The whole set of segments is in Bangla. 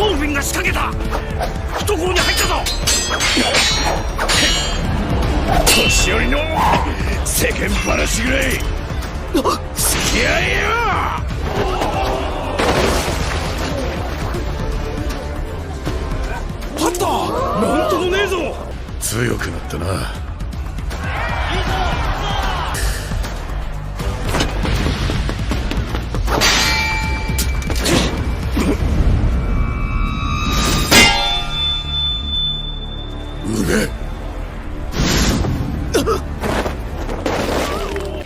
トルフィンが仕掛けた。懐に入ったぞ。年寄りの世間話ぐらい。付き合えよ。あったなんともねえぞ。強くなったな。ね。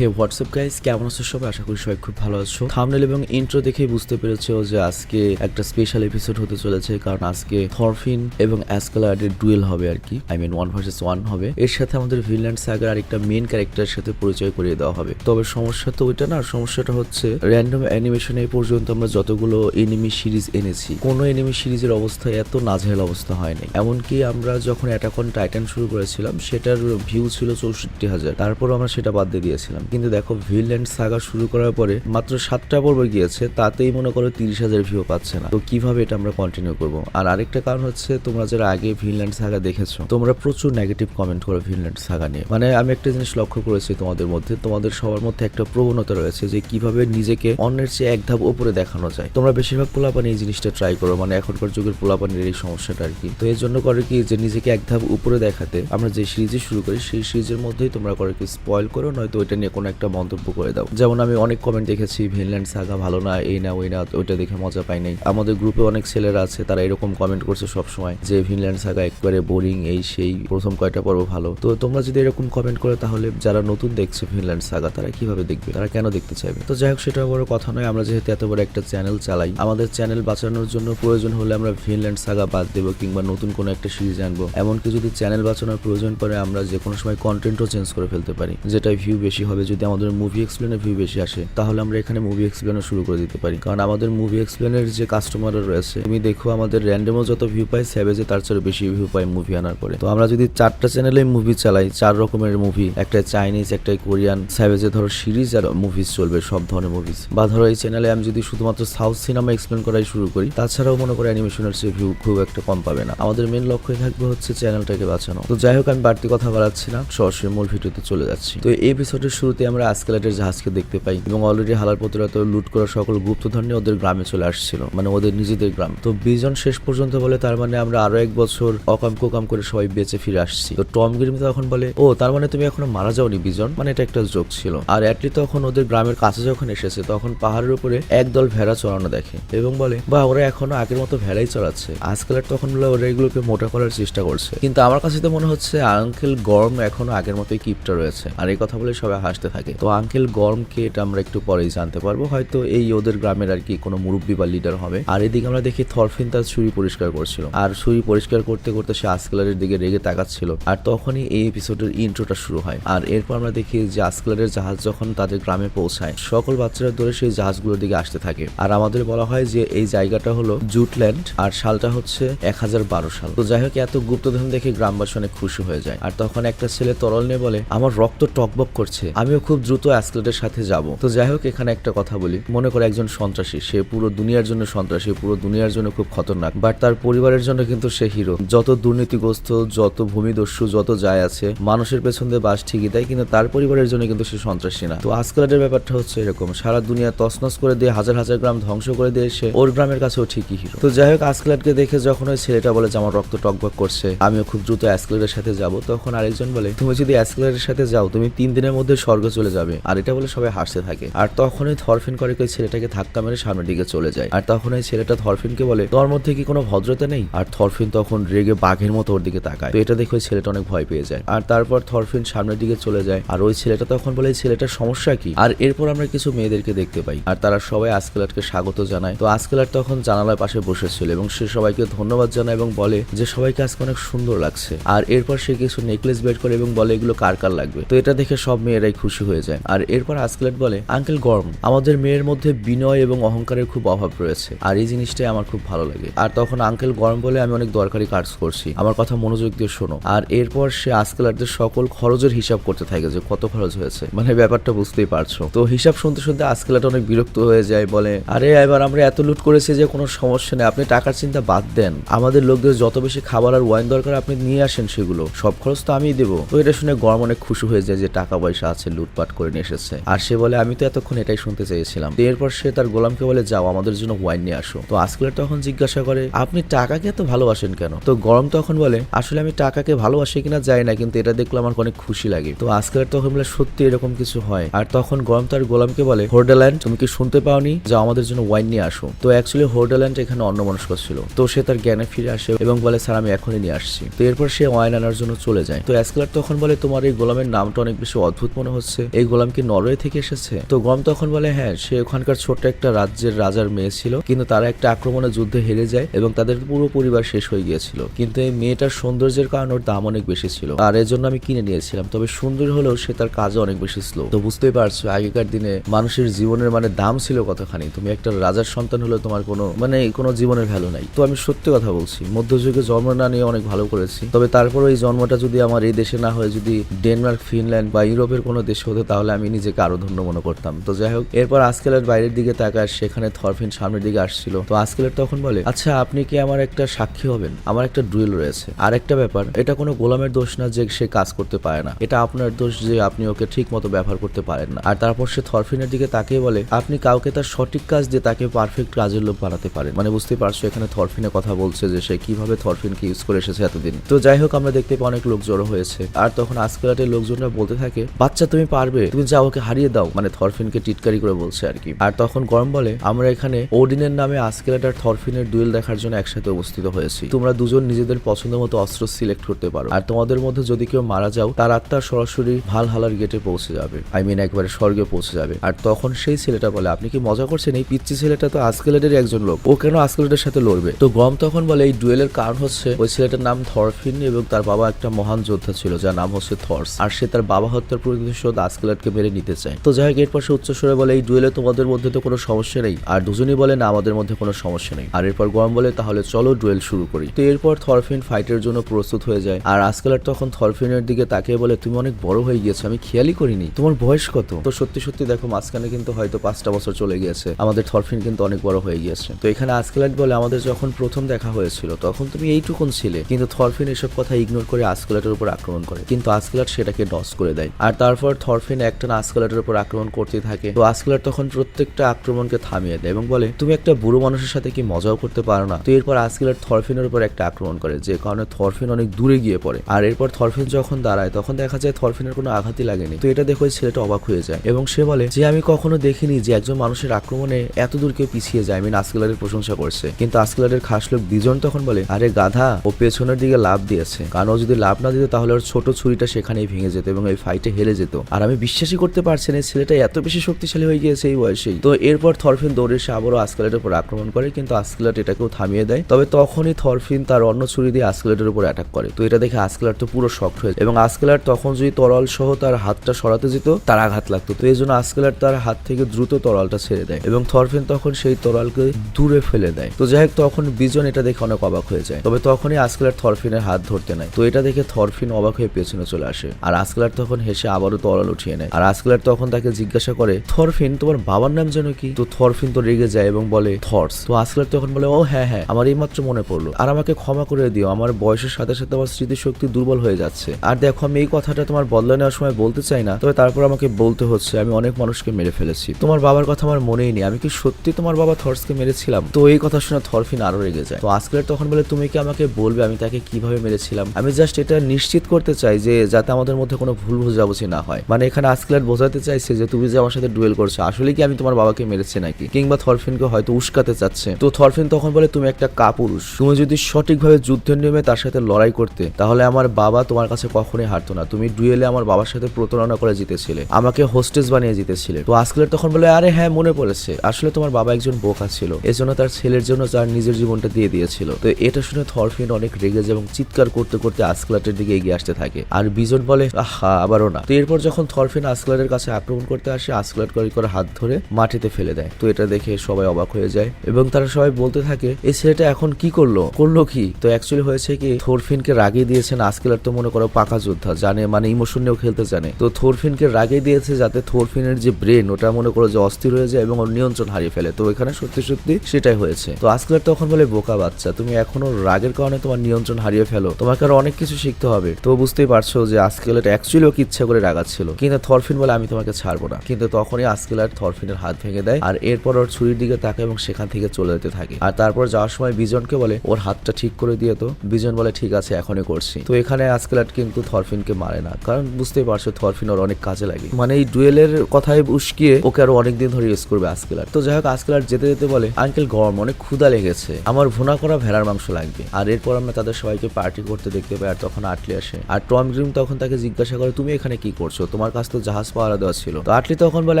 হে হোয়াটসঅ্যাপ গাইস কেমন আছো সবাই? আশা করি সবাই খুব ভালো আছো। থামনেল এবং ইন্ট্রো দেখেই বুঝতে পেরেছ যে আজকে একটা স্পেশাল এপিসোড হতে চলেছে, কারণ আজকে থরফিন এবং অ্যাসকালারের ডুয়েল হবে আর কি। I mean one versus one হবে। এর সাথে আমাদের ভিনল্যান্ড সাগার আরেকটা মেন ক্যারেক্টারের সাথে পরিচয় করিয়ে দেওয়া হবে। তবে সমস্যা তো ওইটা না, সমস্যাটা হচ্ছে র্যান্ডম অ্যানিমেশন এই পর্যন্ত আমরা যতগুলো এনিমি সিরিজ এনেছি, কোনো এনিমি সিরিজের অবস্থা এত নাজেহাল অবস্থা হয়নি। এমনকি আমরা যখন অ্যাটাক অন টাইটান শুরু করেছিলাম, সেটার ভিউ ছিল চৌষট্টি হাজার। তারপর আমরা সেটা বাদ দিয়ে দিয়েছিলাম। কিন্তু দেখো ভিনল্যান্ড সাগা শুরু করার পরে মাত্র সাতটা পর্ব গিয়েছে, তাতেই মনে করো তিরিশ হাজার ভিউ পাচ্ছে না। তো কীভাবে এটা আমরা কন্টিনিউ করব? আর আরেকটা কারণ হচ্ছে, তোমরা যারা আগে ভিনল্যান্ড সাগা দেখেছ, তোমরা প্রচুর নেগেটিভ কমেন্ট করো ভিনল্যান্ড সাগা নিয়ে। মানে আমি একটা জিনিস লক্ষ্য করেছি তোমাদের মধ্যে, তোমাদের সবার মধ্যে একটা প্রবণতা রয়েছে যে কীভাবে নিজেকে অন্যের চেয়ে এক ধাপ উপরে দেখানো যায়। তোমরা বেশিরভাগ পোলাপানি এই জিনিসটা ট্রাই করো মানে এখনকার যুগের পোলাপানির এই সমস্যাটা আর কি তো এর জন্য করে কি, যে নিজেকে এক ধাপ উপরে দেখাতে আমরা যে সিরিজে শুরু করি, সেই সিরিজের মধ্যেই তোমরা করে কি স্পয়েল করো, নয়তো ওইটা নিয়ে কোনো একটা মন্তব্য করে দাও। যেমন আমি অনেক কমেন্ট দেখেছি, ভিনল্যান্ড সাগা ভালো না, এই না, ওই না, ওইটা দেখে মজা পাই নাই। আমাদের গ্রুপে অনেক ছেলেরা আছে, তারা এরকম কমেন্ট করছে সবসময় যে, ভিনল্যান্ড সাগা একবারে বোরিং এই সেই, প্রথম কয়টা পর্ব ভালো। তো তোমরা যদি এরকম কমেন্ট করে, তাহলে যারা নতুন দেখছে ভিনল্যান্ড সাগা তারা কীভাবে দেখবে? তারা কেন দেখতে চাইবে? তো যাই হোক, সেটা বড় কথা নয়, আমরা যেহেতু এত বড় একটা চ্যানেল চালাই, আমাদের চ্যানেল বাঁচানোর জন্য প্রয়োজন হলে আমরা ভিনল্যান্ড সাগা বাদ দেবো কিংবা নতুন কোনো একটা সিরিজ আনব। এমনকি যদি চ্যানেল বাঁচানোর প্রয়োজন পড়ে, আমরা যে কোনো সময় কন্টেন্টও চেঞ্জ করে ফেলতে পারি যেটা ভিউ বেশি হবে যদি আমাদের মুভি এক্সপ্লেনের ভিউ বেশি আসে, তাহলে আমরা এখানে মুভি এক্সপ্লেনও শুরু করে দিতে পারি। কারণ আমাদের মুভি এক্সপ্লেনের যে কাস্টমার রয়েছে, তুমি দেখো আমাদের র্যান্ডমও যত ভিউ পাই স্যাভেজে তার চেয়ে বেশি ভিউ পাই মুভি আনার পরে। তো আমরা যদি চারটা চ্যানেলে মুভি চালাই, চার রকমের মুভি একটা চাইনিজ একটা কোরিয়ান স্যাভেজে ধরো সিরিজ আর মুভিজ চলবে, সব ধরনের মুভিজ বা ধরো এই চ্যানেলে আমি যদি শুধুমাত্র সাউথ সিনেমা এক্সপ্লেন করাই শুরু করি, তাছাড়াও মনে করে অ্যানিমেশনের চেয়ে ভিউ খুব একটা কম পাবে না। আমাদের মেন লক্ষ্যই থাকবে হচ্ছে চ্যানেলটাকে বাঁচানো। তো যাই হোক, আমি বাড়তি কথা বাড়াচ্ছি না, সরাসরি মূল ভিডিওতে চলে যাচ্ছি। তো এই এপিসোডের শুরুতে আমরা আজকালেটের জাহাজকে দেখতে পাই এবং অলরেডি হালার পত্রা তো লুট করা সকল গুপ্তধন নিয়ে ওদের গ্রামে চলে আসছিল মানে ওদের নিজেদের গ্রাম। তো বিজন শেষ পর্যন্ত বলে তার মানে আমরা আরও এক বছর অকাম কোকাম করে সবাই বেঁচে ফিরে আসছি। তো টম গ্রিম তখন বলে, ও, তার মানে তুমি এখনও মারা যাওনি বিজন? মানে এটা একটা জোক ছিল। আর অ্যাটলি তখন ওদের গ্রামের কাছে যখন এসেছে, তখন পাহাড়ের উপরে একদল ভেড়া চড়ানো দেখে এবং বলে, বা, ওরা এখনও আগের মতো ভেড়াই চড়াচ্ছে। আজকালের তখন বলে ওরা এগুলোকে মোটা করার চেষ্টা করছে। কিন্তু আমার কাছে তো মনে হচ্ছে আঙ্কেল গরম এখনও আগের মতোই কিপটা রয়েছে। আর এই কথা বলে সবাই হাসতে থাকে। তো আঙ্কেল গরমকে এটা আমরা একটু পরেই জানতে পারব। হয়তো এই ওদের গ্রামের আর কি কোনো মুরব্বী বা লিডার হবে। আর এদিকে আমরা দেখি থরফিন তার ছুরি পরিষ্কার করছিল। আর ছুরি পরিষ্কার করতে করতে সে আসকালারের দিকে রেগে তাকাচ্ছিল। আর তখনই এই এপিসোডের ইন্ট্রোটা শুরু হয়। আর এরপর আমরা দেখি যে আসকালারের জাহাজ যখন তাদের গ্রামে পৌঁছায়, সকল বাচ্চারা ধরে সেই জাহাজগুলোর দিকে আসতে থাকে। আর আমাদের বলা হয় যে এই জায়গাটা হলো জুটল্যান্ড, আর সালটা হচ্ছে এক হাজার বারো সাল। তো যাই হোক, এত গুপ্তধন দেখে গ্রামবাসী অনেক খুশি হয়ে যায়। আর তখন একটা ছেলে তরল নিয়ে বলে, আমার রক্ত টকবক করছে। আমিও খুব দ্রুত অ্যাসকেলেটের সাথে যাব। তো যাই হোক, এখানে একটা কথা বলি। মনে করে একজন সন্ত্রাসী, সে পুরো দুনিয়ার জন্য সন্ত্রাসী, পুরো দুনিয়ার জন্য খুব খতরনাক। বাট তার পরিবারের জন্য কিন্তু সে হিরো। যত দুর্নীতিগ্রস্ত, যত ভূমিদস্যু, যত যায় আছে, মানুষের পেছন বাস ঠিকই দেয়, কিন্তু তার পরিবারের জন্য কিন্তু সে সন্ত্রাসী না। তো আজকালের ব্যাপারটা হচ্ছে এরকম। সারা দুনিয়া তছনছ করে দিয়ে, হাজার হাজার গ্রাম ধ্বংস করে দিয়ে সে ওর গ্রামের কাছেও ঠিকই হিরো। তো যাই হোক আজকালকে দেখে যখন ওই ছেলেটা বলে যে, আমার রক্ত টকবক করছে, আমিও খুব দ্রুত অ্যাসকেলেটের সাথে যাব, তখন আরেকজন বলে, তুমি যদি অ্যাসকেলেটের সাথে যাও, তুমি তিন দিনের মধ্যে স্বর্গ চলে যাবে। আর এটা বলে সবাই হাসতে থাকে। আর তখনই থরফিন করে ওই ছেলেটাকে ধাক্কা মেরে সামনের দিকে চলে যায়। আর তখন ওই ছেলেটা থরফিনকে বলে, তোর মধ্যে কি কোনো ভদ্রতা নেই? আর থরফিন তখন রেগে বাঘের মতো ওর দিকে তাকায়। তো এটা দেখে ওই ছেলেটা অনেক ভয় পেয়ে যায়। আর তারপর থরফিন সামনের দিকে চলে যায়। আর ওই ছেলেটা তখন বলে, এই ছেলেটার সমস্যা কি? আর এরপর আমরা কিছু মেয়েদেরকে দেখতে পাই। আর তারা সবাই আজকেলাটকে স্বাগত জানায়। তো আজকেলাট তখন জানালার পাশে বসেছিল এবং সে সবাইকে ধন্যবাদ জানায় এবং বলে যে, সবাইকে আজকে অনেক সুন্দর লাগছে। আর এরপর সে কিছু নেকলেস বের করে এবং বলে, এগুলো কার কার লাগবে? তো এটা দেখে সব মেয়েরাই খুশি। খুশি হয়ে যায়। আর এরপর আসকেলেট বলে, আঙ্কেল গরম। আমাদের মেয়ের মধ্যে বিনয় এবং অহংকারের খুব অভাব রয়েছে। আর এই জিনিসটাই আমার খুব ভালো লাগে। আর তখন আঙ্কেল গরম বলে আমি অনেক দরকারি কাজ করছি। আমার কথা মনোযোগ দিয়ে শোনো। আর এরপর সে আজকেলারদের সকল খরচের হিসাব করতে থাকে যে কত খরচ হয়েছে। মানে ব্যাপারটা বুঝতেই পারছ। তো হিসাব শুনতে শুনতে আজকেলাটা অনেক বিরক্ত হয়ে যায়, বলে, আরে, এবার আমরা এত লুট করেছি যে কোনো সমস্যা নেই। আপনি টাকার চিন্তা বাদ দেন। আমাদের লোকদের যত বেশি খাবার আর ওয়াইন দরকার আপনি নিয়ে আসেন সেগুলো। সব খরচ তো আমিই দেবো। তো এটা শুনে গরম অনেক খুশি হয়ে যায় যে টাকা পয়সা আছে লুটপাট করে নিয়ে এসেছে। আর সে বলে, আমি তো এতক্ষণ এটাই শুনতে চেয়েছিলাম। এরপর সে তার গোলামকে বলে, যাও, আমাদের জন্য ওয়াইন নিয়ে আসো। তো আজকেলার তখন জিজ্ঞাসা করে, আপনি টাকাকে এত ভালোবাসেন কেন? তো গরম তখন বলে, আসলে আমি টাকাকে ভালোবাসি কিনা যাই না, কিন্তু এটা দেখলে আমার অনেক খুশি লাগে। তো আজকের তখন বলে, সত্যি এরকম কিছু হয়। আর তখন গরম তার গোলামকে বলে, হোর্ডাল্যান্ড, তুমি কি শুনতে পাওনি? যে আমাদের জন্য ওয়াইন নিয়ে আসো। তো অ্যাকচুয়ালি হোর্ডাল্যান্ড এখানে অন্য মনস্ক ছিল। তো সে তার জ্ঞানে ফিরে আসে এবং বলে, স্যার, আমি এখনই নিয়ে আসছি। তো এরপর সে ওয়াইন আনার জন্য চলে যায়। তো অ্যাসকেলার তখন বলে, তোমার এই গোলামের নামটা অনেক বেশি অদ্ভুত মনে হচ্ছে। এই গোলাম কি নরওয়ে থেকে এসেছে? তো গরম তখন বলে হ্যাঁ সে ওখানকার ছোট্ট একটা রাজ্যের রাজার মেয়ে ছিল। কিন্তু তারা একটা আক্রমণে যুদ্ধে হেরে যায় এবং তাদের পুরো পরিবার শেষ হয়ে গিয়েছিল। কিন্তু এই মেয়েটার সৌন্দর্যের কারণে ওর দাম অনেক বেশি ছিল। আর এর জন্য আমি কিনে নিয়েছিলাম। তবে সুন্দর হলেও সে তার কাজে অনেক বেশি স্লো তো বুঝতেই পারছ, আগেকার দিনে মানুষের জীবনের মানে দাম ছিল কতখানি? তুমি একটা রাজার সন্তান হলে তোমার কোনো মানে কোনো জীবনের ভ্যালু নাই। তো আমি সত্যি কথা বলছি, মধ্যযুগে জন্ম না নিয়ে অনেক ভালো করেছি। তবে তারপরে এই জন্মটা যদি আমার এই দেশে না হয়, যদি ডেনমার্ক, ফিনল্যান্ড বা ইউরোপের কোনো দেশে হতো, তাহলে আমি নিজেকে আরও ধন্য মনে করতাম। তো যাই হোক, এরপর আজকেলের বাইরের দিকে তাকায়, সেখানে থরফিন সামনের দিকে আসছিল। তো আজকেলের তখন বলে আচ্ছা আপনি কি আমার একটা সাক্ষী হবেন? আমার একটা ড্রিল রয়েছে। আর একটা ব্যাপার, এটা কোনো গোলামের দোষ না যে সে কাজ করতে পারে না। এটা আপনার দোষ যে আপনি ওকে ঠিক মতো ব্যবহার করতে পারেন না। আর তারপর সে থরফিনের দিকে তাকিয়ে বলে, আপনি কাউকে তার সঠিক কাজ দিয়ে তাকে পারফেক্ট কাজের লোক বানাতে পারেন। মানে বুঝতে পারছ, এখানে থরফিনে কথা বলছে যে সে কীভাবে থরফিনকে ইউজ করে এসেছে এতদিন। তো যাই হোক, আমরা দেখতে পাই অনেক লোক জড়ো হয়েছে। আর তখন আজকালাটের লোকজনরা বলতে থাকে, বাচ্চা, তুমি পারবে, তুমি যা ওকে হারিয়ে দাও মানে থরফিনকে টিটকারি করে বলছে আর কি। আর তখন গরম বলে, আমরা এখানে ওডিনের নামে আজকেলাট আর থরফিনের ডুয়েল দেখার জন্য একসাথে উপস্থিত হয়েছি। তোমরা দুজন নিজেদের পছন্দ মতো অস্ত্র সিলেক্ট করতে পারো। আর তোমাদের মধ্যে যদি কেউ মারা যাও, তার আত্মা সরাসরি ভালো হালার গেটে পৌঁছে যাবে। আই মিন একবারে স্বর্গে পৌঁছে যাবে। আর তখন সেই ছেলেটা বলে, আপনি কি মজা করছেন? এই পিচ্ছি ছেলেটা তো আজকেলেটের একজন লোক। ও কেন আজকেলেটের সাথে লড়বে? তো গম তখন বলে, এই ডুয়েলের কারণ হচ্ছে, ওই ছেলেটার নাম থরফিন এবং তার বাবা একটা মহান যোদ্ধা ছিল, যার নাম হচ্ছে থর্স। আর সে তার বাবা হত্যার প্রতিশোধ আজকেলেটকে মেরে নিতে চায়। তো যাই হোক এরপর সে উচ্চস্বরে বলে, এই ডুয়েলে তোমাদের মধ্যে তো কোনো সমস্যা নেই। আর দুজনই বলে, না, আমাদের মধ্যে কোনো সমস্যা নেই। আর এরপর গরম বলে, তাহলে চলো ডুয়েল শুরু করি। তো এরপর থরফিন ফাইটের জন্য প্রস্তুত হয়ে যায়। আর আজকেলার তখন থরফিনের দিকে তাকিয়ে বলে, তুমি অনেক বড় হয়ে গিয়েছো, আমি খেয়ালই করিনি। তোমার বয়স কত? তো সত্যি সত্যি দেখো, মাঝখানে কিন্তু হয়তো পাঁচটা বছর চলে গিয়েছে। আমাদের থরফিন কিন্তু অনেক বড় হয়ে গিয়েছে। তো এখানে আজকেলাইট বলে, আমাদের যখন প্রথম দেখা হয়েছিল, তখন তুমি এইটুকুন ছিলে। কিন্তু থরফিন এসব কথা ইগনোর করে আজকেলাটের উপর আক্রমণ করে। কিন্তু আজকেলাট সেটাকে ডস করে দেয়। আর তারপর থরফিন একটানা আজকেলাটের উপর আক্রমণ করতে থাকে। তো আজকেলাট তখন প্রত্যেকটা আক্রমণকে থামিয়ে দেয় এবং বলে, তুমি একটা বুড়ো মানুষের সাথে কি মজাও করতে পারো না? তো এরপর আজকেলাট থরফিনের উপর একটা আক্রমণ করে, যে কারণে থরফিন অনেক দূরে গিয়ে পড়ে। আর এরপর থরফিন যখন দাঁড়ায়, তখন দেখা যায় থরফিনের কোনো আঘাতই লাগেনি। তো এটা দেখে ছেলেটা অবাক হয়ে যায় এবং সে বলে, যে আমি কখনো দেখিনি যে একজন মানুষের আক্রমণে এত দূর কেউ পিছিয়ে যায়। আমি আজকেলারের প্রশংসা করছে। কিন্তু আজকেলারের খাস লোক বিজন তখন বলে, আরে গাধা, ও পেছনের দিকে লাভ দিয়েছে। কারণ ও যদি লাভ না দিত, তাহলে ওর ছোট ছুরিটা সেখানেই ভেঙে যেত এবং এই ফাইটে হেরে যেত। আর আমি বিশ্বাসই করতে পারছি না ছেলেটা এত বেশি শক্তিশালী হয়ে গিয়েছে এই বয়সেই। তো এরপর থরফিন দৌড়ে এসে আবারও আজকেলাটের উপর আক্রমণ করে, কিন্তু আজকেলাট এটাকেও থামিয়ে দেয়। তবে তখনই থরফিন তার অন্য ছুরি দিয়ে আজকেলাটের উপর অ্যাটাক করে। তো এটা দেখে আজকেলার তো পুরো শক্ট হয়ে। এবং আজকেলার তখন যদি তরল সহ তার হাতটা সরাতে যেত, তার আঘাত লাগতো। তো এই জন্য আজকেলার তার হাত থেকে দ্রুত তরলটা ছেড়ে দেয় এবং থরফিন তখন সেই তরলকে দূরে ফেলে দেয়। তো যাই তখন বিজন এটা দেখে অনেক অবাক হয়ে যায়। তবে তখনই আজকেলার থরফিনের হাত ধরতে নেয়। তো এটা দেখে থরফিন অবাক হয়ে পেছনে চলে আসে। আর আজকেলার তখন হেসে আবারও তরল উঠিয়ে নেয়। আর আজকেলার তখন তাকে জিজ্ঞাসা করে, থরফিন, তোমার বাবার নাম যেন কি? তো থরফিন তো রেগে যায় এবং বলে, থর্স। তো আজকেলার তখন বলে, ও হ্যাঁ হ্যাঁ আমার এইমাত্র মনে পড়ল। আর আমাকে ক্ষমা করে দিও, আমার বয়সের সাথে সাথে আমার স্মৃতিশক্তি দুর্বল হয়ে যাচ্ছে। আর দেখো, আমি এই কথাটা তোমার বদলা নেওয়ার সময় বলতে চাই না, তবে তারপর আমাকে বলতে হচ্ছে, আমি অনেক মানুষকে মেরে ফেলেছি। তোমার বাবার কথা আমার মনেই নেই, আমি কি সত্যি তোমার বাবা থর্সকে মেরেছিলাম? তো এই কথা শুনে থরফিন আরও রেগে যায়। তো আজকের তখন বলে, তুমি কি আমাকে বলবে আমি তাকে কীভাবে মেরেছিলাম? আমি জাস্ট এটা নিশ্চিত করতে চাই যে যাতে আমাদের মধ্যে কোনো ভুল বুঝাবুঝি না হয়। মানে এখানে আজকেলার বোঝাতে চাইছে যে তুমি যে আমার সাথে ডুয়েল করছ, আসলে কি আমি তোমার বাবাকে মেরেছি নাকি? কিংবা থরফিনকে হয়তো উস্কাতে চাচ্ছে। তো থরফিন তখন বলে, তুমি একটা কাপুরুষ। তুমি যদি সঠিকভাবে যুদ্ধের নিয়মে তার সাথে লড়াই করতে, তাহলে আমার বাবা তোমার কাছে কখনোই হারতো না। তুমি ডুয়েলে আমার বাবার সাথে প্রতারণা করে জিতেছিলে। আমাকে হোস্টেস বানিয়ে জিতেছিলে। তো আজকের তখন বলে, আরে হ্যাঁ মনে পড়েছে। আসলে তোমার বাবা একজন বোকা ছিল। এজন্য তার ছেলের জন্য তার নিজের জীবনটা দিয়ে দিয়েছিল। তো এটা শুনে থরফিন অনেক রেগে যায় এবং চিৎকার করতে করতে আজকেলাটের দিকে এগিয়ে আসতে থাকে। আর বিজন বলে, আহা, আবারও না। তো এরপর যখন তখন থরফিন আসক্লারের কাছে আক্রমণ করতে আসে, আসক্লার করে করে হাত ধরে মাটিতে ফেলে দেয়। তো এটা দেখে সবাই অবাক হয়ে যায় এবং তারা সবাই বলতে থাকে, এই ছেলেটা এখন কি করল? করল কি? তো অ্যাকচুয়ালি হয়েছে কি, থরফিনকে রাগিয়ে দিয়েছেন আসকেলার তো মনে করো পাকা যোদ্ধা, জানে মানে ইমোশন নিয়েও খেলতে জানে। তো থরফিনকে রাগিয়ে দিয়েছে যাতে থরফিনের যে ব্রেন ওটা মনে করো যে অস্থির হয়ে যায় এবং ওর নিয়ন্ত্রণ হারিয়ে ফেলে। তো এখানে সত্যি সত্যি সেটাই হয়েছে। তো আসকেলার তখন বলে, বোকা বাচ্চা, তুমি এখনও রাগের কারণে তোমার নিয়ন্ত্রণ হারিয়ে ফেলো। তোমাকে আরও অনেক কিছু শিখতে হবে। তো বুঝতেই পারছ যে আসকেলার অ্যাকচুয়ালি ওকে ইচ্ছা করে রাগাচ্ছিল কিন্তু থরফিন বলে আমি তোমাকে ছাড়বো না। কিন্তু তখনই আসকেলার থরফিনের হাত ভেঙে দেয় আর এরপর ওর ছুরির দিকে তাকায় এবং সেখান থেকে চলে যেতে থাকে। আর তারপর যাওয়ার সময় বিজনকে বলে, ওর হাতটা ঠিক করে দিয়ে তো। বিজন বলে, ঠিক আছে, এখনই করছি। তো এখানে আসকেলাট কিন্তু থরফিনকে মারে না। কারণ বুঝতেই পারছ, থরফিন ওর অনেক কাজে লাগে। মানে এই ডুয়েলের কথায় উস্কিয়ে ওকে আরও অনেকদিন ধরে ইউজ করবে আসকেলার। তো যাই হোক, আসকেলার যেতে যেতে বলে, আঙ্কেল গরম, অনেক ক্ষুদা লেগেছে। আমার ভুনা করা ভেড়ার মাংস লাগবে। আর এরপর আমরা তাদের সবাইকে পার্টি করতে দেখতে পাই আর তখন আটলি আসে। আর টম গ্রিম তখন তাকে জিজ্ঞাসা করে, তুমি এখানে কি করছ? তোমার কাছ তো জাহাজ পাহারা দেওয়া ছিল। তো আটলি তখন বলে,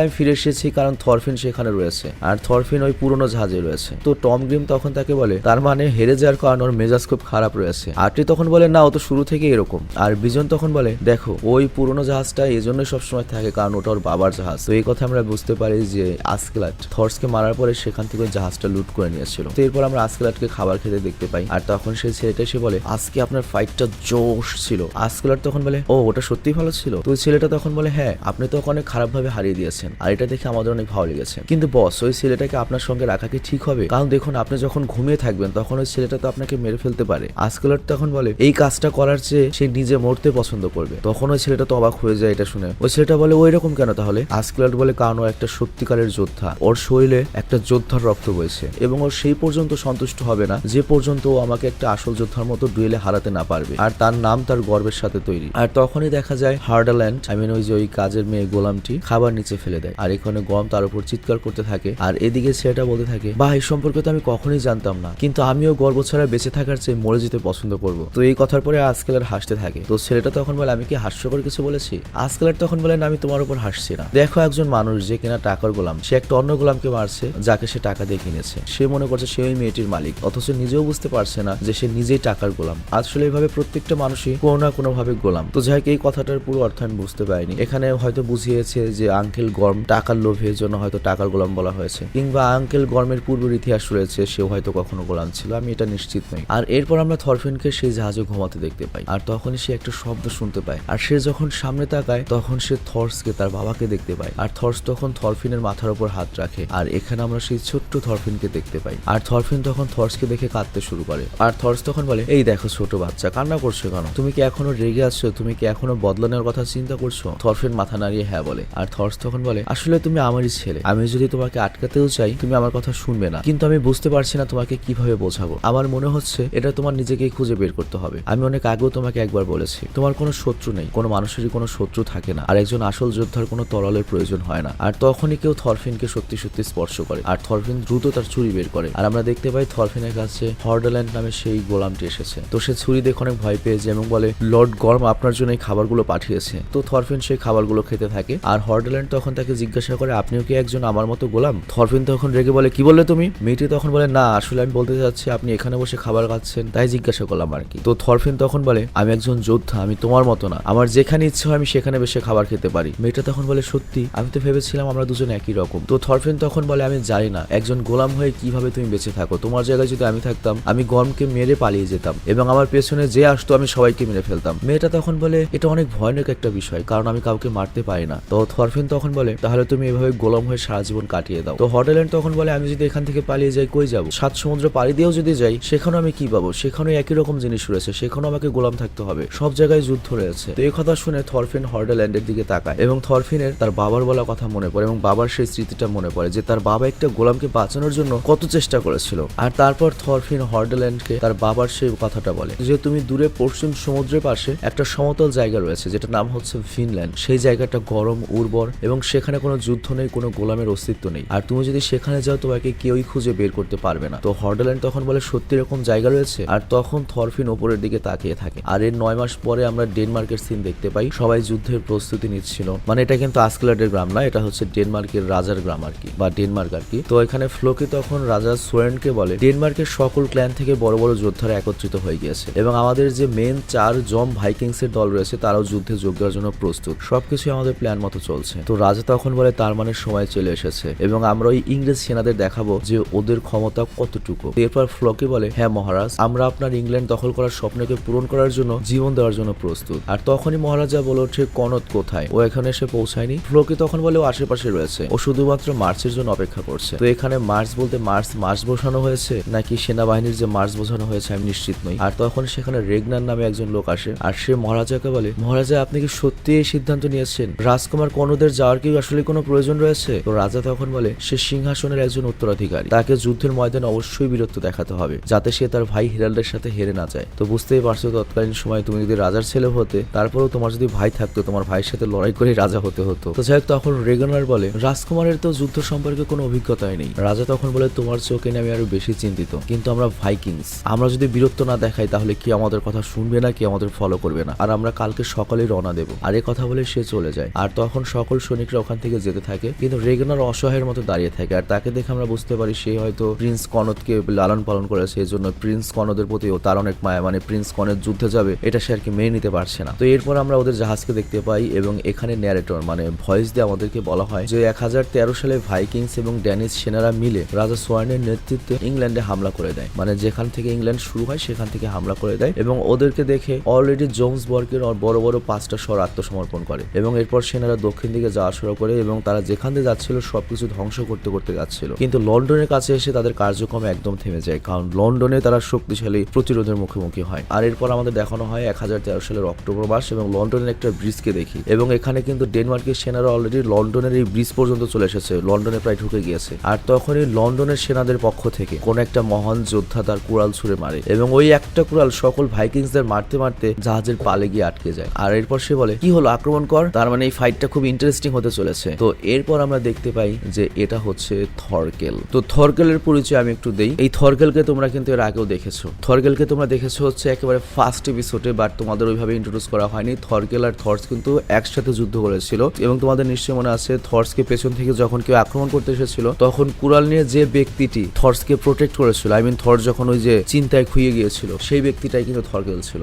আমি ফিরে এসেছি কারণ থরফিন সেখানে রয়েছে। আর থরফিন ওই পুরনো জাহাজে রয়েছে। তো টম গ্রিম তখন তাকে বলে, তার মানে হেরে যাওয়ার কারণ ওর মেজাজ খুব খারাপ রয়েছে। আটলি তখন বলে, না, ও তো শুরু থেকে এরকম। আর বিজন তখন বলে, দেখো, ওই পুরনো জাহাজটা এই জন্যই সবসময় থাকে কারণ ওটা ওর বাবার জাহাজ। তো এই কথা আমরা বুঝতে পারি যে আসকেলাট থর্সকে মারার পরে সেখান থেকে জাহাজটা লুট করে নিয়েছিল। তো এরপর আমরা আসকেলাটকে খাবার খেতে দেখতে পাই। আর তখন সেই ছেলেটা এসে বলে, আজকে আপনার ফাইটটা জোশ ছিল। আসকেলাট তখন বলে, ও, ওটা সত্যি ভালো ছিল? তো ছেলেটা তখন বলে হ্যাঁ আপনি তো ওকে অনেক খারাপ ভাবে হারিয়ে দিয়েছেন আর এটা দেখে আমাদের অনেক ভালো লেগেছে। কিন্তু বস, ওই ছেলেটাকে আপনার সঙ্গে রাখা কি ঠিক হবে? কারণ দেখুন, আপনি যখন ঘুমিয়ে থাকবেন, তখন ওই ছেলেটা তো আপনাকে মেরে ফেলতে পারে। আসকেলাট তখন বলে, এই কাজটা করার চেয়ে সে নিজে মরতে পছন্দ করবে। তখন ওই ছেলেটা তো অবাক হয়ে যায় এটা শুনে। ওই ছেলেটা বলে, ওই রকম কেন তাহলে? আসকেলাট বলে, কারণ ও একটা সত্যিকারের যোদ্ধা। ওর শরীরে একটা যোদ্ধার রক্ত বইছে এবং ও সেই পর্যন্ত সন্তুষ্ট হবে না যে পর্যন্ত ও আমাকে একটা আসল যোদ্ধার মতো ডুয়েলে হারাতে না পারবে। আর তার নাম তার গর্বের সাথে তৈরি। আর তখনই দেখা যায় হার্ডাল্যান্ড আই মিন ওই যে ওই কাজের মেয়ে গোলামটি খাবার নিচে ফেলে দেয়। আর এখানে গম তার উপর চিৎকার করতে থাকে। আর এদিকে ছেলেটা বলতে থাকে বা এই সম্পর্কে তো আমি কখনোই জানতাম না। কিন্তু আমিও গর্ব ছাড়া বেঁচে থাকার চেয়ে মরে যেতে পছন্দ করব। তো এই কথার পরে আজকালের হাসতে থাকে। তো ছেলেটা তখন বলে, আমি কি হাস্যকর কিছু বলেছি? আজকালের তখন বলে, না, আমি তোমার উপর হাসছি না। দেখো একজন মানুষ যে কিনা টাকার গোলাম, সে একটা অন্য গোলামকে মারছে, যাকে সে টাকা দিয়ে কিনেছে। সে মনে করছে সে ওই মেয়েটির মালিক, অথচ নিজেও বুঝতে পারছে না যে সে নিজেই টাকার গোলাম। আসলে এইভাবে প্রত্যেকটা মানুষই কোনো না কোনো ভাবে গোলাম। তো যাই এই কথাটার পুরো অর্থ আমি বুঝতে পারিনি এখানে হয়তো বুঝিয়েছে যে আঙ্কেল গরম, টাকার লোভের জন্য হয়তো টাকার গোলাম বলা হয়েছে। কিংবা আঙ্কেল গরমের পূর্বের ইতিহাস রয়েছে, সেও হয়তো কখনো গোলাম ছিল। আমি এটা নিশ্চিত নই। আর এরপর আমরা থরফিনকে সেই জাহাজে ঘুমাতে দেখতে পাই। আর তখনই সে একটা শব্দ শুনতে পায়। আর সে যখন সামনে তাকায়, তখন সে থর্সকে, তার বাবাকে দেখতে পায়। আর থর্স তখন থরফিনের মাথার উপর হাত রাখে। আর এখানে আমরা সেই ছোট্ট থরফিনকে দেখতে পাই। আর থরফিন তখন থর্সকে দেখে কাঁদতে শুরু করে। আর থর্স তখন বলে, এই দেখো ছোট বাচ্চা, কান্না করছ কেন? তুমি কি এখনও রেগে আছো? তুমি কি এখনও বদলানোর কথা চিন্তা করছ? থরফিন মাথা নাড়িয়ে হ্যাঁ বলে। আর থর্স তখন বলে, আসলে তুমি আমারই ছেলে। আমি যদি তোমাকে আটকাতেও চাই, তুমি আমার কথা শুনবে না। কিন্তু আমি বুঝতে পারছি না তোমাকে কীভাবে বোঝাবো। আমার মনে হচ্ছে এটা তোমার নিজেকেই খুঁজে বের করতে হবে। আমি অনেক আগেও তোমাকে একবার বলেছি, তোমার কোনো শত্রু নেই। কোনো মানুষেরই কোনো শত্রু থাকে না। আর একজন আসল যোদ্ধার কোনো তরলের প্রয়োজন হয় না। আর তখনই কেউ থরফিনকে সত্যি সত্যি স্পর্শ করে। আর থরফিন দ্রুত তার ছুরি বের করে। আর আমরা দেখতে পাই থরফিনের কাছে হর্ডল্যান্ড নামে সেই গোলামটি এসেছে। তো সে ছুরি দেখে অনেক ভয় পেয়েছে এবং বলে, লর্ড গরম আপনার জন্য এই খাবারগুলো পাঠিয়েছে। তো থরফিন সেই খাবারগুলো খেতে থাকে। আর হর্ডল্যান্ড তখন তাকে জিজ্ঞাসা করে, আপনিও কি একজন আমার মতো গোলাম? থরফিন তখন রেগে বলে, কি বললে তুমি? মেয়েটি তখন বলে, না, আসলে আমি বলতে চাচ্ছি, আপনি এখানে বসে খাবার খাচ্ছেন, তাই জিজ্ঞাসা করলাম আর কি। তো থরফিন তখন বলে, আমি একজন যোদ্ধা, আমি তোমার মতো না। আমার যেখানে ইচ্ছে হয় আমি সেখানে বসে খাবার খেতে পারি। মেয়েটা তখন বলে, সত্যি, আমি তো ভেবেছিলাম আমরা দুজন একই রকম। তো থরফিন তখন বলে, আমি জানি না, একজন গোলাম হয়ে কীভাবে তুমি বেঁচে থাকো? তোমার জায়গায় যদি আমি থাকতাম, আমি গরমকে মেরে পালিয়ে যেতাম এবং আমার পেছনে যে আসতো, আমি সবাইকে মেরে ফেলতাম। মেয়েটা তখন বলে, এটা অনেক ভয়ানক একটা বিষয়, কারণ আমি কাউকে মারতে পারি না। তো থরফিন তখন বলে, তাহলে তুমি এভাবে গোলাম হয়ে সারা জীবন কাটিয়ে দাও। তো হটেল্যান্ড তখন বলে, আমি যদি এখান থেকে পালিয়ে যাই, কই যাব? সাত সমুদ্র পাড়ি দিয়েও যদি যাই, সেখানেও আমি কি পাবো? সেখানেও একই রকম জিনিস রয়েছে, সেখানেও আমাকে গোলাম থাকতে হবে। সব জায়গায় যুদ্ধ রয়েছে। তো এই কথা শুনে থরফিন হর্ডল্যান্ডের দিকে তাকায় এবং থরফিনের তার বাবার বলা কথা মনে পড়ে এবং বাবার সেই স্মৃতিটা মনে পড়ে যে তার বাবা একটা গোলামকে বাঁচানোর জন্য কত চেষ্টা করেছিল। আর তারপর থরফিন হর্ডল্যান্ডকে তার বাবার সেই কথাটা বলে যে, তুমি দূরে পশ্চিম সমুদ্রের পাশে একটা সমতল জায়গা রয়েছে যেটা নাম হচ্ছে ফিনল্যান্ড সেই জায়গাটা গরম, উর্বর এবং সেখানে কোনো যুদ্ধ নেই, কোনো গোলামের অস্তিত্ব নেই। আর তুমি যদি সেখানে যাও, তোমাকে কেউই খুঁজে বের করতে পারবে না। তো হর্ডল্যান্ড তখন বলে, সত্যি এরকম জায়গা রয়েছে? আর তখন থরফিন ওপরের দিকে তাকিয়ে থাকে। আর এর নয় মাস পরে আমরা ডেনমার্কের সিন দেখতে পাই। সবাই যুদ্ধের প্রস্তুতি নিচ্ছিল। মানে এটা কিন্তু আস্কলাডের গ্রাম না, এটা হচ্ছে ডেনমার্কের রাজার গ্রাম আর কি, বা ডেনমার্ক আর কি। তো এখানে ফ্লোকে তখন রাজা সোয়েনকে বলে, ডেনমার্কের সকল ক্ল্যান থেকে বড় বড় যোদ্ধারা একত্রিত হয়ে গিয়েছে এবং আমাদের যে মেন চার জম ভাইকিংস এর দল রয়েছে, তারাও যুদ্ধে যোগ দেওয়ার জন্য প্রস্তুত। প্রস্তুত। সবকিছু আমাদের প্ল্যান মতো চলছে। তো রাজা তখন বলে, তার মানে সময় চলে এসেছে এবং আমরা ওই ইংরেজ সেনাদের দেখাবো যে ওদের ক্ষমতা কতটুকু। এরপর ফ্লকে বলে হ্যাঁ মহারাজ, আমরা আপনার ইংল্যান্ড দখল করার স্বপ্নকে পূরণ করার জন্য জীবন দেওয়ার জন্য প্রস্তুত। আর তখনই মহারাজা বলে ওঠে কনত কোথায়? ও এখানে এসে পৌঁছায়নি? ফ্লোকে তখন বলে, ও আশেপাশে রয়েছে। ও শুধুমাত্র মার্চের জন্য অপেক্ষা করছে। তো এখানে মার্চ বলতে মার্চ মার্চ বসানো হয়েছে, নাকি সেনাবাহিনীর যে মার্চ বোঝানো হয়েছে আমি নিশ্চিত নই। আর তখন সেখানে রেগনার নামে একজন লোক আসে, আর সে মহারাজাকে বলে, মহারাজা, আপনি কি সত্যি সিদ্ধান্ত নিয়েছেন। রাজকুমার কনদের যাওয়ার কি আসলে কোনো প্রয়োজন রয়েছে? তো রাজা তখন বলে, সে সিংহাসনের একজন উত্তরাধিকারী। তাকে যুদ্ধের ময়দানে অবশ্যই বীরত্ব দেখাতে হবে, যাতে সে তার ভাই হিরাল্ডের সাথে হেরে না যায়। তো বুঝতেই পারছ তৎকালীন সময় তুমি যদি রাজার ছেলে হতে, তারপরেও তোমার যদি ভাই থাকতো, তোমার ভাইয়ের সাথে লড়াই করে রাজা হতে হতো। তো যাই তখন রেগনার বলে, রাজকুমারের তো যুদ্ধ সম্পর্কে কোনো অভিজ্ঞতাই নেই। রাজা তখন বলে, তোমার চোখে আমি আরও বেশি চিন্তিত, কিন্তু আমরা ভাইকিংস। আমরা যদি বীরত্ব না দেখাই, তাহলে কি আমাদের কথা শুনবে না, কি আমাদের ফলো করবে না? আর আমরা কালকে সকালে রওনা দেবো। আর এই কথা বলে সে চলে যায়। আর তখন সকল সৈনিকরা ওখান থেকে যেতে থাকে। কিন্তু রেগনার অসহায়ের মতো দাঁড়িয়ে থাকে। আর তাকে দেখে আমরা বুঝতে পারি সে হয়তো প্রিন্স কনদকে লালন পালন করেছে। এই জন্য প্রিন্স কনদের প্রতিও তার অনেক মায়া মানে প্রিন্স কনের যুদ্ধে যাবে, এটা সে আর কি মেনে নিতে পারছে না। তো এরপর আমরা ওদের জাহাজকে দেখতে পাই এবং এখানে ন্যারেটর মানে ভয়েস দিয়ে আমাদেরকে বলা হয় যে, এক হাজার তেরো সালে ভাইকিংস এবং ড্যানিশ সেনারা মিলে রাজা সোয়ার্নের নেতৃত্বে ইংল্যান্ডে হামলা করে দেয়। মানে যেখান থেকে ইংল্যান্ড শুরু হয়, সেখান থেকে হামলা করে দেয় এবং ওদেরকে দেখে অলরেডি জোমসবর্গের বড় বড় পাঁচটা শহর আত্মসমর্পণ করে এবং এরপর সেনারা দক্ষিণ দিকে যাওয়া শুরু করে এবং তারা যেখান দিয়ে যাচ্ছিল, সবকিছু ধ্বংস করতে করতে যাচ্ছিল। কিন্তু লন্ডনের কাছে এসে তাদের কার্যক্রম একদম থেমে যায়, কারণ লন্ডনে তারা শক্তিশালী প্রতিরোধের মুখোমুখি হয়। আর এরপর আমাদের দেখানো হয় এক হাজার তেরো সালের অক্টোবর মাস এবং লন্ডনের একটা ব্রিজকে দেখি এবং এখানে কিন্তু ডেনমার্কের সেনারা অলরেডি লন্ডনের এই ব্রিজ পর্যন্ত চলে এসেছে, লন্ডনে প্রায় ঢুকে গিয়েছে। আর তখনই লন্ডনের সেনাদের পক্ষ থেকে কোন একটা মহান যোদ্ধা তার কুড়াল ছুড়ে মারে এবং ওই একটা কুড়াল সকল ভাইকিংসদের মারতে মারতে জাহাজের পালে গিয়ে আটকে যায়। আর এরপর সে বলে, কি হলো? আক্রমণ কর। তার মানে এই ফাইটটা খুব ইন্টারেস্টিং হতে চলেছে। তো এরপর আমরা দেখতে পাই যে এটা হচ্ছে থরকেল। তো থরকেলের পরিচয় আমি একটু দেই। এই থরকেলকে তোমরা কিন্তু এর আগেও দেখেছ। থরকেলকে তোমরা দেখেছ হচ্ছে একেবারে ফার্স্ট এপিসোডে বাট তোমাদের ওইভাবে ইন্ট্রোডিউস করা হয়নি। থরকেল আর থর্স কিন্তু একসাথে যুদ্ধ করেছিল এবং তোমাদের নিশ্চয়ই মনে আছে, থর্সকে পেছন থেকে যখন কেউ আক্রমণ করতে এসেছিল, তখন কুরাল নিয়ে যে ব্যক্তিটি থর্সকে প্রোটেক্ট করেছিল আই মিন থর যখন ওই যে চিন্তায় খুইয়ে গিয়েছিল, সেই ব্যক্তিটাই কিন্তু থরকেল ছিল।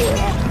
血。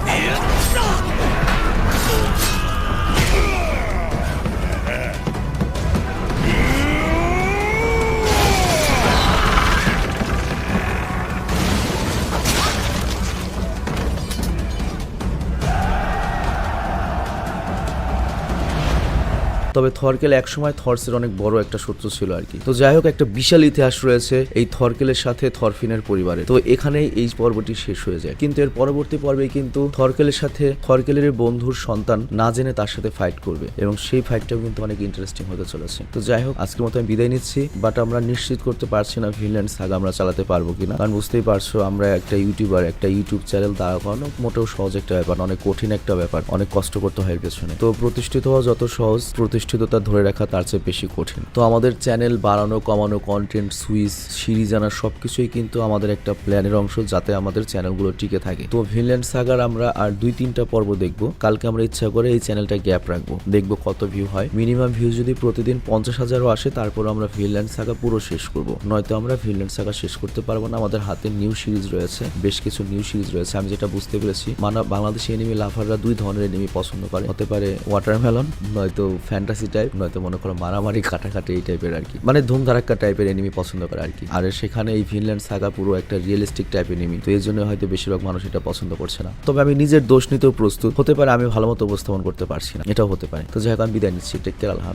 তবে থরকেল একসময় থর্সের অনেক বড় একটা শত্রু ছিল আর কি। তো যাই হোক একটা বিশাল ইতিহাস রয়েছে এই থরকেলের সাথে থরফিনের পরিবারে। তো এখানেই এই পর্বটি শেষ হয়ে যায়। কিন্তু এর পরবর্তী পর্বে কিন্তু থরকেলের সাথে থরকেলের বন্ধুর সন্তান না জেনে তার সাথে ফাইট করবে। এবং সেই ফাইটটাও কিন্তু অনেক ইন্টারেস্টিং হতে চলেছে। তো যাই হোক আজকের মতো আমি বিদায় নিচ্ছি বাট আমরা নিশ্চিত করতে পারছি না ভিনল্যান্ড সাগা আমরা চালাতে পারব কিনা। কারণ বুঝতেই পারছ, আমরা একটা ইউটিউবার একটা ইউটিউব চ্যানেল দাঁড়া করানো মোটেও সহজ একটা ব্যাপার, অনেক কঠিন একটা ব্যাপার, অনেক কষ্ট করতে হয় পেছনে তো প্রতিষ্ঠিত হওয়া যত সহজ প্রতিষ্ঠিততা ধরে রাখা তার চেয়ে বেশি কঠিন। তো আমাদের চ্যানেল বাড়ানো, কমানো কন্টেন্ট সুইচ সিরিজ আনা সবকিছুই কিন্তু আমাদের একটা প্ল্যানের অংশ যাতে আমাদের চ্যানেলগুলো টিকে থাকে। তো ভিনল্যান্ড সাগার আমরা আর দুই, তিনটা পর্ব দেখব। কালকে আমরা ইচ্ছা করে এই চ্যানেলটা গ্যাপ রাখব। দেখব কত ভিউ হয়। মিনিমাম ভিউ যদি প্রতিদিন পঞ্চাশ হাজারও আসে, তারপর আমরা ভিনল্যান্ড সাগা পুরো শেষ করব। নয়তো আমরা ভিনল্যান্ড সাগা শেষ করতে পারব না। আমাদের হাতে নিউ সিরিজ রয়েছে। বেশ কিছু নিউ সিরিজ রয়েছে। আমি যেটা বুঝতে পেরেছি, মানা বাংলাদেশি এনিমি লাভাররা দুই ধরনের এনিমি পছন্দ করে। হতে পারে ওয়াটারমেলন নয়তো ফ্যান্টাসি টাইপ নয়তো মনে করো মারামারি কাটাকাটি এই টাইপের আর কি। মানে ধুম ধারাক্কা টাইপের এনিমি পছন্দ করে আর কি। আর সেখানে এই ভিনল্যান্ড সাগা পুরো একটা রিয়েলিস্টিক টাইপের এনিমি তো এই জন্য হয়তো বেশিরভাগ মানুষ এটা পছন্দ করছে না। তবে আমি নিজের দোষ নিতেও প্রস্তুত। হতে পারে আমি ভালো মতো উপস্থাপন করতে পারছি না। এটাও হতে পারে। তো যাই হোক, আমি বিদায় নিচ্ছি। টেক কেয়ার আল্লাহ